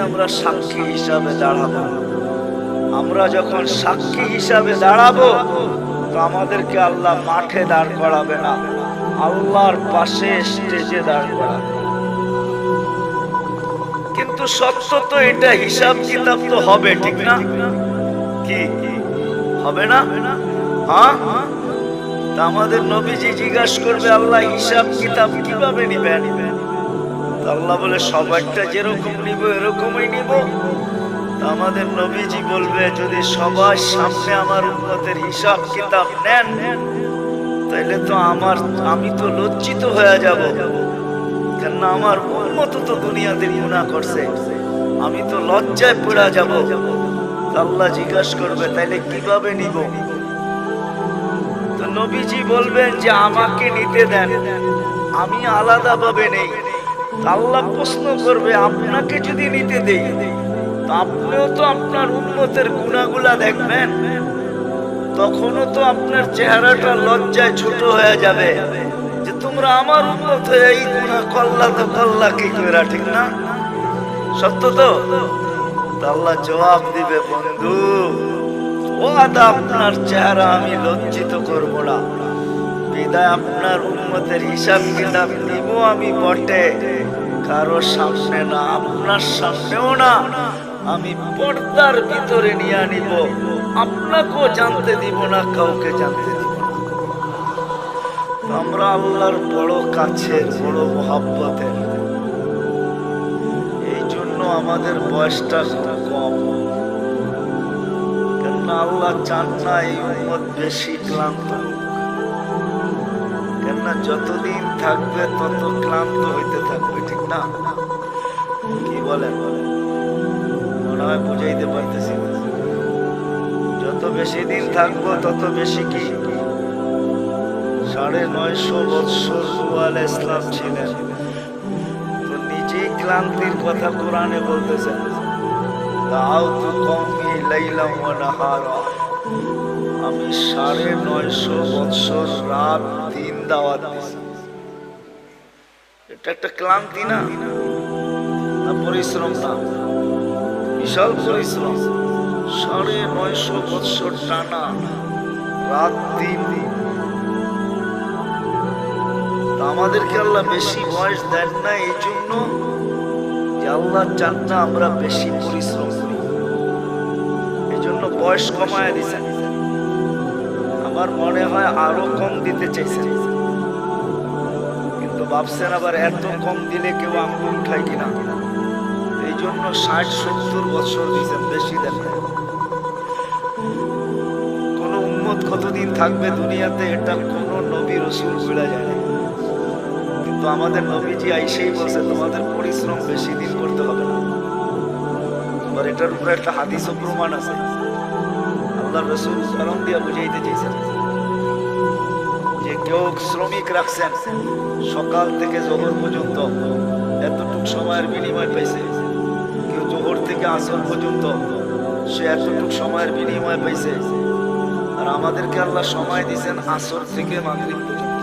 আমরা সাক্ষী হিসাবে দাঁড়াবো, আমরা যখন সাক্ষী হিসাবে দাঁড়াবো, তো আমাদেরকে আল্লাহ মাঠে দাঁড় করাবে না, আল্লাহর পাশে স্টেজে দাঁড় করাবে। কিন্তু সত্য তো এটা, হিসাব কিতাব তো হবে, ঠিক না? কি? হবে না? হ্যাঁ? আমাদের নবীজি জিজ্ঞাসা করবে, আল্লাহ হিসাব কিতাব কীভাবে নিবেন? তা আল্লাহ বলে সবারটা যেরকম নিব, এরকমই নিব। আমাদের নবীজি বলবে, যদি সবার সামনে আমার উন্নতের হিসাব কিতাব নেন, তাইলে তো আমার, আমি তো লজ্জিত হয়ে যাব। কেননা আমার উন্মত তো দুনিয়াতে গুণা করছে। আমি তো লজ্জায় পড়া যাব। আল্লাহ জিজ্ঞাসা করবে, তাইলে কীভাবে নিব? তো নবীজি বলবেন যে, আমাকে নিতে দেন। আমি আলাদা ভাবে নেই। আল্লাহ প্রশ্ন করবে, আপনাকে যদি নিতে দেই আপনিও তো আপনার উন্মতের গুণাগুলা দেখবেন। তখনও তো আপনার চেহারাটা লজ্জায় ছোট হয়ে যাবে যে তোমরা আমার উন্নত হয়ে এই গুণা কল্লা তো কল্লা কি করে ঠিক না? সত্য তো? তা আল্লাহ জবাব দিবে, বন্ধু ও আদা আপনার চেহারা আমি লজ্জিত করব না। বিদায় আপনার উন্মতের হিসাব কিতাব নিব আমি বটে। কারও সামনে না, আপনার সামনেও না। আমি পর্দার ভিতরে নিয়ে আনিব। আপনাকেও জানতে দিব না, কাউকে জানতে দিব আমরা আল্লাহর বড় কাছের, বড় মহাব্বতের। এই জন্য আমাদের বয়সটা কম। কেননা আল্লাহ চান না এই উম্মত বেশি ক্লান্ত। কেননা যতদিন থাকবে তত ক্লান্ত হইতে থাকবে, ঠিক না? কি বলেন? মনে হয় বুঝাইতে পারতেছি যত বেশি দিন থাকব, তত বেশি কি? সাড়ে নয়শো বৎসর রুয়াল ইসলাম ছিলেন। তো নিজেই ক্লান্তির কথা কোরআনে বলতেছেন। দাউতু কওমি লাইলাম ওয়া নাহারা। আমি সাড়ে নয়শো বৎসর রাত দিন দাওয়াত দিছি। এটা একটা ক্লান্তি না? না পরিশ্রম না। বিশাল পরিশ্রম। সাড়ে নয়শো বৎসর টানা রাত দিন। আমাদেরকে আল্লাহ বেশি বয়স দেন না, এই জন্য যে আল্লাহ চান না আমরা বেশি পরিশ্রম করি। এই জন্য বয়স কমায় দিছেন। আমার মনে হয় আরও কম দিতে চাইছেন। ভাবছেন আবার এত কম দিলে কেউ আঙ্গুল উঠায় কিনা? এই জন্য ষাট, সত্তর বছর দিয়েছেন বেশি দেন নাই। কোন উন্মত কতদিন থাকবে দুনিয়াতে, এটা কোন নবী রসুল বেড়া যায় কিন্তু আমাদের নবীজি আইসেই বলছে, তোমাদের পরিশ্রম বেশি দিন করতে হবে না। এটার উপরে একটা হাদিসও প্রমাণ আছে। আল্লাহ রসুল কারণ দিয়া বুঝাইতে চাইছেন। যে কেউ শ্রমিক রাখছেন। সকাল থেকে জোহর পর্যন্ত এতটুক সময়ের বিনিময় পাইছে। কেউ জোহর থেকে আসর পর্যন্ত সে এতটুক সময়ের বিনিময় পাইছে। আর আমাদেরকে আল্লাহ সময় দিয়েছেন আসর থেকে মাগরিব পর্যন্ত।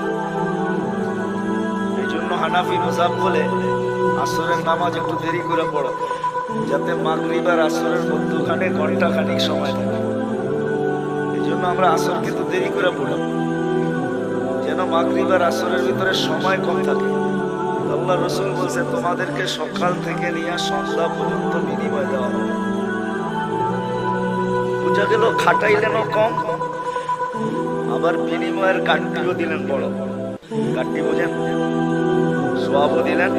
এই জন্য হানাফি মোজাব বলে, আসরের নামাজ একটু দেরি করে পড়ো, যাতে মাগরিব আর আসরের মধ্যখানে ঘণ্টা খানিক সময় থাকে। এই জন্য আমরা আসরকে তো দেরি করে পড়ি যেন মাগরিব আর আসরের ভিতরে সময় কম থাকে। আল্লাহ রসুল বলছে, তোমাদেরকে সকাল থেকে নিয়ে সন্ধ্যা পর্যন্ত বিনিময় দেওয়া হবে। বুঝা গেল খাটাইলেন কম। আবার বিনিময়ের গানটিও দিলেন বড়। গানটি বোঝেন? সোয়াবও দিলেন?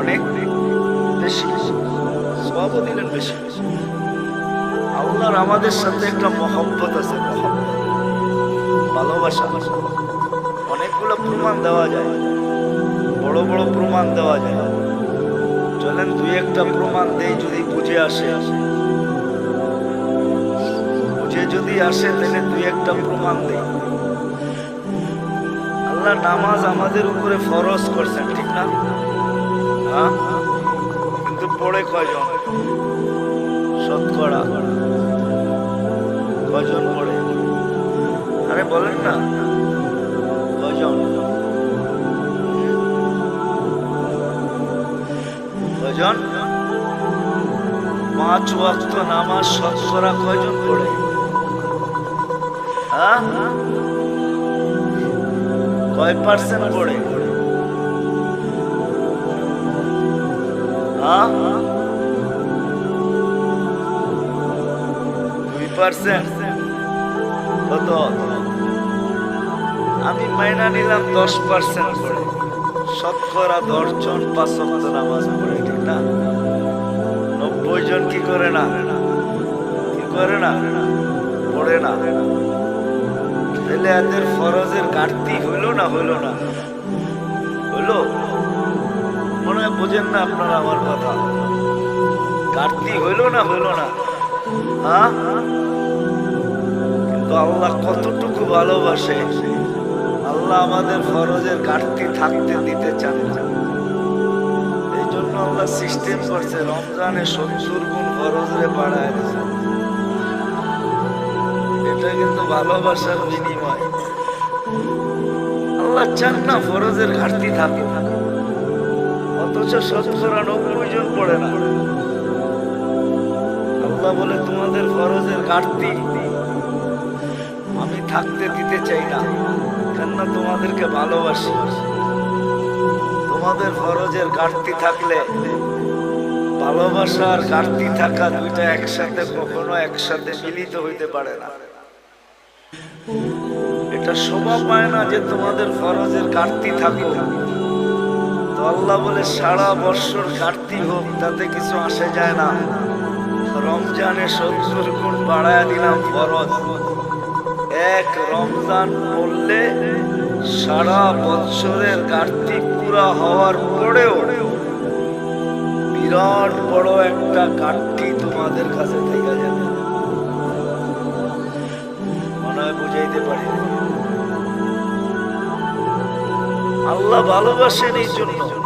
অনেক বেশি। সোয়াবও দিলেন বেশি। বেশি আল্লাহর আমাদের সাথে একটা মহব্বত আছে, মহব্বত। ভালোবাসা অনেকগুলো প্রমাণ দেওয়া যায়। বড় বড় প্রমাণ দেওয়া যায়। চলেন দুই একটা প্রমাণ দেই যদি বুঝে আসে। বুঝে যদি আসে, তাহলে দুই একটা প্রমাণ দেই। আল্লাহ নামাজ আমাদের উপরে ফরজ করছেন, ঠিক না? হ্যাঁ? কিন্তু পড়ে কয়জন? শতকরা। কয়জন পড়ে? আরে বলেন না। পাঁচ ওয়াক্ত নামাজ শতকরা কয়জন পড়ে? হ্যাঁ? কয় পার্সেন্ট পড়ে? হ্যাঁ? দুই পার্সেন্ট কত? আমি মাইনা নিলাম দশ পার্সেন্ট পড়ে শতকরা দশ জন পাঁচ নামাজ পড়ে, ঠিক না? নব্বই জন কি করে না? কি করে না? পড়ে না। তাহলে এদের ফরজের ঘাটতি হইল না হইল না? হইল? মনে হয় বোঝেন না আপনারা আমার কথা। ঘাটতি হইল না হইল না? হ্যাঁ? কিন্তু আল্লাহ কতটুকু ভালোবাসে? আল্লাহ আমাদের ফরজের ঘাটতি থাকতে দিতে চান না। এই জন্য আল্লাহ সিস্টেম করছে, রমজানে সত্তর গুণ ফরজরে বাড়ায় দিছে। এটা কিন্তু ভালোবাসার বিনিময়। আল্লাহ চান না ফরজের ঘাটতি থাকে অথচ শতকরা নব্বই জন পড়ে না। আল্লাহ বলে, তোমাদের ফরজের ঘাটতি আমি থাকতে দিতে চাই না। কেননা তোমাদেরকে ভালোবাসি। তোমাদের ফরজের ঘাটতি থাকলে, ভালোবাসার ঘাটতি থাকা দুইটা একসাথে কখনো একসাথে মিলিত হইতে পারে না। এটা শোভা পায় না যে তোমাদের ফরজের ঘাটতি থাকো তো আল্লাহ বলে, সারা বৎসর ঘাটতি হোক, তাতে কিছু আসে যায় না। রমজানে সত্তর গুণ বাড়ায় দিলাম ফরজ। এক রমজান বললে সারা বৎসরের ঘাটতি পুরা হওয়ার পরেও বিরাট বড় একটা ঘাটতি তোমাদের কাছে থেকে যাবে। মনে হয় বুঝাইতে পারি আল্লাহ ভালোবাসেন এই জন্য।